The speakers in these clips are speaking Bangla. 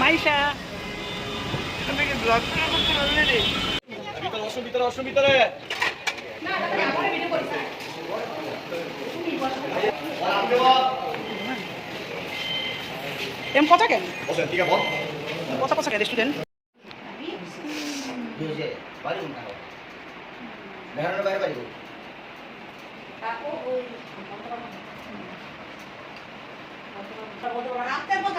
রে ভিতরে অসুম ভিতরে এম কথা কেন? কথা কথা কেন স্টুডেন্ট বাইরে কথা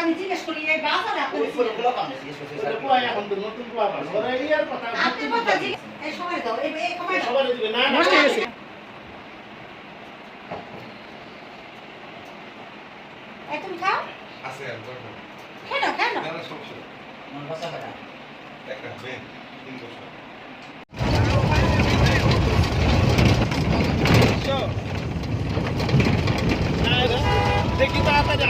আমি জিজ্ঞেস করি এই বাজারে আপনি ওই ফুলগুলো কাম নেই সোসাইটি এখন তো নতুন পোয়া পাস ওরা এই আর কথা আপনি কথা জিজ্ঞেস এই সময় দাও এই এই সময় দাও। দিবে। না না এই তুমি খাও? আছে আর করব। কেন কেন না না সমস্যা মন কথা একটা মেয়ে তিন বছর দেখি হ্যালো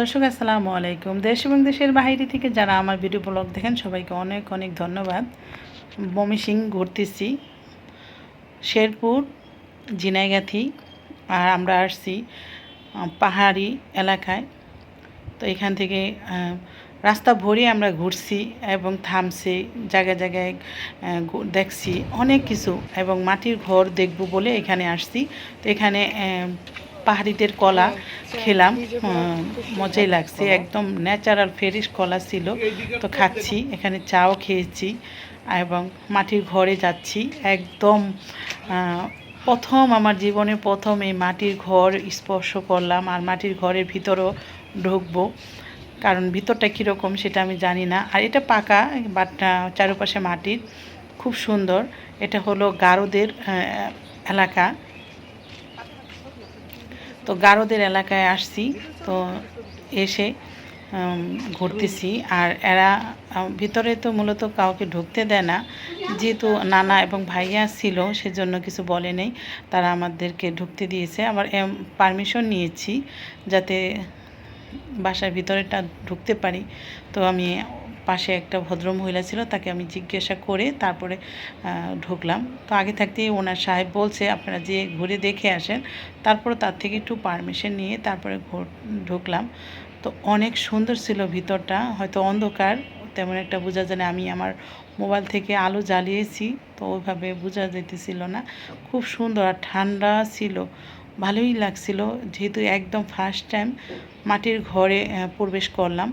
দর্শক, আসসালামু আলাইকুম। দেশ এবং দেশের বাইরে থেকে যারা আমার ভিডিও ব্লগ দেখেন, সবাইকে অনেক অনেক ধন্যবাদ। বমি সিং ঘুরতেছি। শেরপুর জিনাইগাথি আর আমরা আসছি পাহাড়ি এলাকায়। তো এখান থেকে রাস্তা ভরে আমরা ঘুরছি এবং থামছি জায়গায় জায়গায় দেখছি অনেক কিছু এবং মাটির ঘর দেখব বলে এখানে আসছি। তো এখানে পাহাড়িদের কলা খেলাম। মজাই লাগছে। একদম ন্যাচারাল ফ্রেশ কলা ছিল। তো খাচ্ছি এখানে চাও খেয়েছি এবং মাটির ঘরে যাচ্ছি। একদম প্রথম আমার জীবনে প্রথম এই মাটির ঘর স্পর্শ করলাম। আর মাটির ঘরের ভিতরও ঢুকবো। কারণ ভিতরটা কীরকম সেটা আমি জানি না। আর এটা পাকা বাট চারপাশে মাটির। খুব সুন্দর। এটা হলো গারোদের এলাকা। তো গারোদের এলাকায় আসছি। তো এসে ঘুরতেছি। আর এরা ভিতরে তো মূলত কাউকে ঢুকতে দেয় না। যেহেতু নানা এবং ভাইয়া ছিল, সেজন্য কিছু বলে নেই। তারা আমাদেরকে ঢুকতে দিয়েছে। আবার পারমিশন নিয়েছি, যাতে বাসার ভিতরেটা ঢুকতে পারি। তো আমি পাশে একটা ভদ্রমহিলা ছিল, তাকে আমি জিজ্ঞাসা করে তারপরে ঢুকলাম। তো আগে থাকতেই ওনার সাহেব বলছে, আপনারা যে ঘুরে দেখে আসেন, তারপরে তার থেকে একটু পারমিশন নিয়ে তারপরে ঢুকলাম। তো অনেক সুন্দর ছিল ভিতরটা, হয়তো অন্ধকার, তেমন একটা বোঝা যায় না। আমি আমার মোবাইল থেকে আলো জ্বালিয়েছি, তো ওইভাবে বোঝা যেতেছিল না। খুব সুন্দর আর ঠান্ডা ছিল। ভালোই লাগছিল, যেহেতু একদম ফার্স্ট টাইম মাটির ঘরে প্রবেশ করলাম।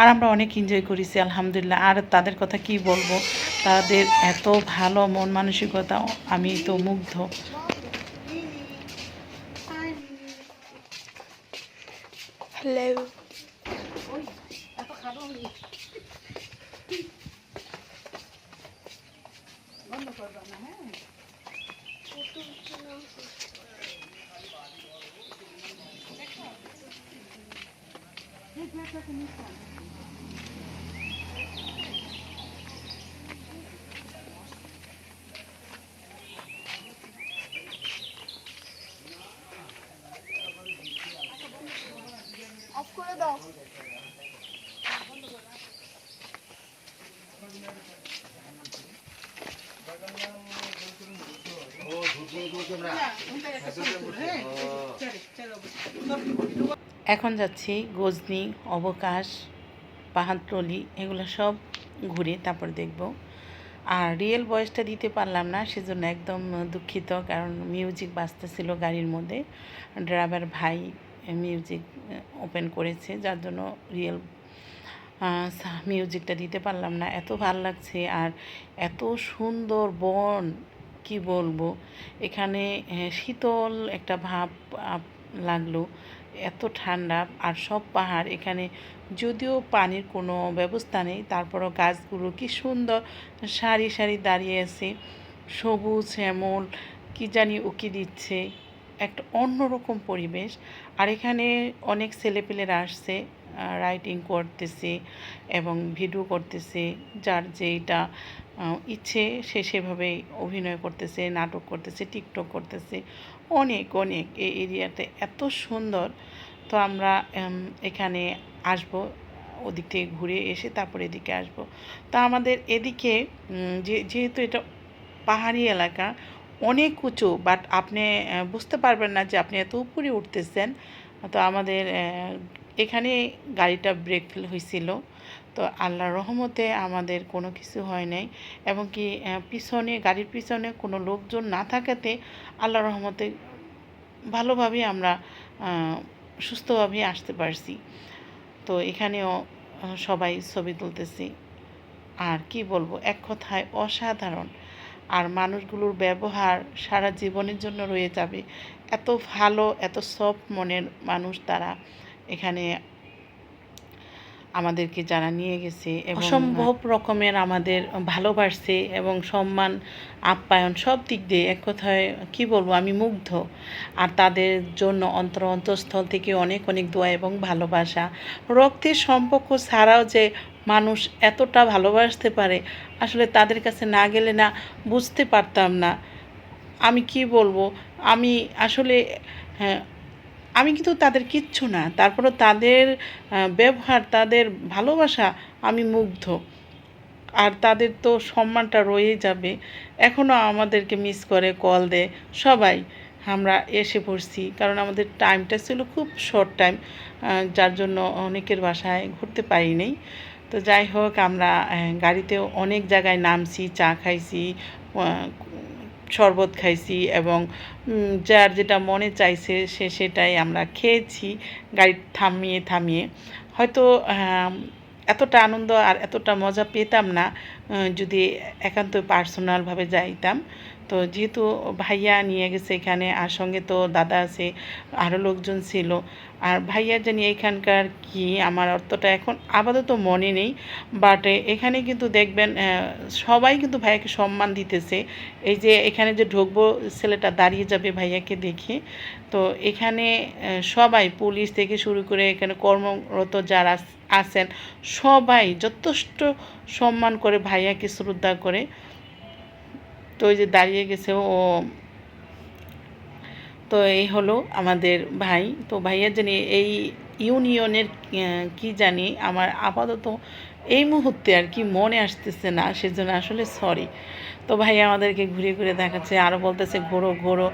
আর আমরা অনেক এনজয় করেছি, আলহামদুলিল্লাহ। আর তাদের কথা কি বলব? তাদের এত ভালো মন মানসিকতা, আমি তো মুগ্ধ। অফ করে দাও ও ধূপ করে তোমরা হ্যাঁ চলো চলো এখন যাচ্ছি গজনি, অবকাশ, পাহাড়তলি, এগুলো সব ঘুরে তারপর দেখব। আর রিয়েল ভয়েসটা দিতে পারলাম না, সেজন্য একদম দুঃখিত, কারণ মিউজিক বাজতেছিল গাড়ির মধ্যে। ড্রাইভার ভাই মিউজিক ওপেন করেছে, যার জন্য রিয়েল মিউজিকটা দিতে পারলাম না। এত ভালো লাগছে, আর এত সুন্দর বন, কি বলব? এখানে শীতল একটা ভাব লাগল। এত ঠান্ডা আর সব পাহাড় এখানে যদিও পানির কোনো ব্যবস্থা নেই, তারপরও গাছগুলো কি সুন্দর সারি সারি দাঁড়িয়ে আছে। সবুজ শ্যামল, কি জানি উকি দিচ্ছে, একটা অন্যরকম পরিবেশ। আর এখানে অনেক ছেলেপেলেরা আসছে। রাইটিং করতেছে এবং ভিডিও করতেছে যার আহ, ইচ্ছে সে সেভাবেই অভিনয় করতেছে নাটক করতেছে টিকটক করতেছে অনেক অনেক এই এরিয়াতে এত সুন্দর। তো আমরা এখানে আসব ওদিক থেকে ঘুরে এসে তারপর এদিকে আসব। তা আমাদের এদিকে যেহেতু এটা পাহাড়ি এলাকা অনেক উঁচু বাট আপনি বুঝতে পারবেন না যে আপনি এত উপরে উঠতেছেন। তো আমাদের এখানে গাড়িটা ব্রেক ফেল হয়েছিল তো আল্লাহর রহমতে আমাদের কোনো কিছু হয় নাই। এবং কি পিছনে, গাড়ির পিছনে কোনো লোকজন না থাকাতে আল্লাহর রহমতে ভালোভাবে আমরা সুস্থভাবে আসতে পারছি। তো এখানেও সবাই ছবি তুলতেছি। আর কি বলব, এক কথায় অসাধারণ। আর মানুষগুলোর ব্যবহার সারা জীবনের জন্য রয়ে যাবে। এত ভালো, এত সফট মনের মানুষ তারা। এখানে আমাদেরকে যারা নিয়ে গেছে অসম্ভব রকমের আমাদের ভালোবাসছে এবং সম্মান, আপ্যায়ন সব দিক দিয়ে এক কথায় কি বলব, আমি মুগ্ধ। আর তাদের জন্য অন্তর অন্তঃস্থল থেকে অনেক অনেক দোয়া এবং ভালোবাসা। রক্তের সম্পর্ক ছাড়াও যে মানুষ এতটা ভালোবাসতে পারে, আসলে তাদের কাছে না গেলে না বুঝতে পারতাম না। আমি কি বলব, আমি আসলে হ্যাঁ আমি কিন্তু তাদের কিচ্ছু না। তারপরে তাদের ব্যবহার, তাদের ভালোবাসা আমি মুগ্ধ। আর তাদের তো সম্মানটা রয়েই যাবে। এখনও আমাদেরকে মিস করে কল দেয়। সবাই আমরা এসে পড়ছি। কারণ আমাদের টাইমটা ছিল খুব শর্ট টাইম যার জন্য অনেকের বাসায় ঘুরতে পারিনি। তো যাই হোক, আমরা গাড়িতেও অনেক জায়গায় নামছি, চা খাইছি শরবত খাইছি এবং যার যেটা মনে চাইছে সে সেটাই আমরা খেয়েছি গাড়ি থামিয়ে থামিয়ে। হয়তো এতটা আনন্দ আর এতটা মজা পেতাম না যদি একান্ত পার্সোনালভাবে যাইতাম। তো যেহেতু ভাইয়া নিয়ে গেছে এখানে আর সঙ্গে তো দাদা আছে আরও লোকজন ছিল আর ভাইয়া জানি এখানকার কি, আমার অর্থটা এখন আপাতত মনে নেই বাট এখানে কিন্তু দেখবেন সবাই কিন্তু ভাইয়াকে সম্মান দিতেছে। এই যে এখানে যে ঢুকবো, ছেলেটা দাঁড়িয়ে যাবে ভাইয়াকে দেখে। তো এখানে সবাই, পুলিশ থেকে শুরু করে এখানে কর্মরত যারা আছেন, সবাই যথেষ্ট সম্মান করে ভাইয়াকে শ্রদ্ধা করে। তো ওই যে দাঁড়িয়ে গেছে ও তো এই হলো আমাদের ভাই। তো ভাইয়া জানি এই ইউনিয়নের কি জানি আমার আপাতত এই মুহূর্তে আর কি মনে আসতেছে না, সেজন্য আসলে সরি তো ভাই আমাদেরকে ঘুরে ঘুরে দেখাচ্ছে আরও বলতেছে ঘোরো ঘোরো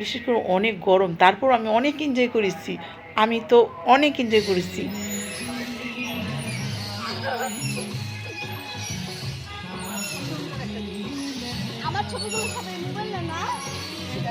বিশেষ করে অনেক গরম। তারপর আমি অনেক এনজয় করেছি। আমি তো অনেক এনজয় করেছি।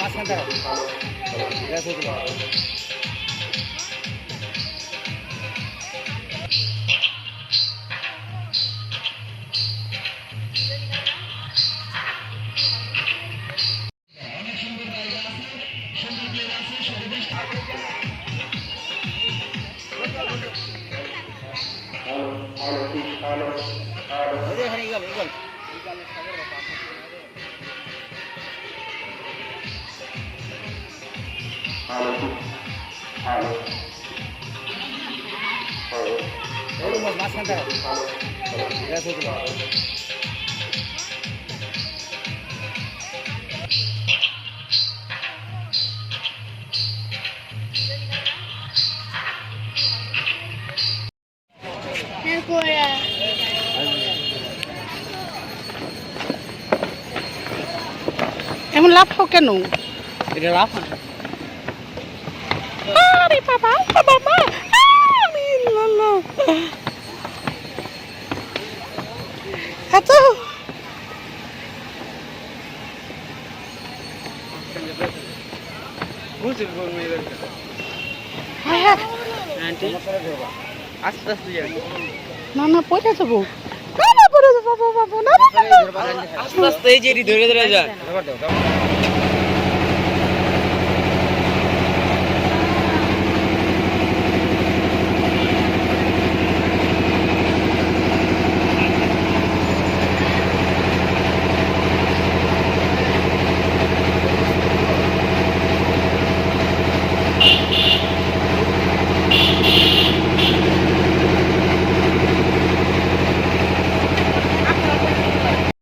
মাঝখানটা Hello, hello, hello, hello. তারপরে এমন লাভ হোক কেন? এটা লাভ আরে বাবা বাবা এত না না পড়ে যাব না না পড়ে যাব বাবা না। আস্তে আস্তে এই যে ধরে ধরে যা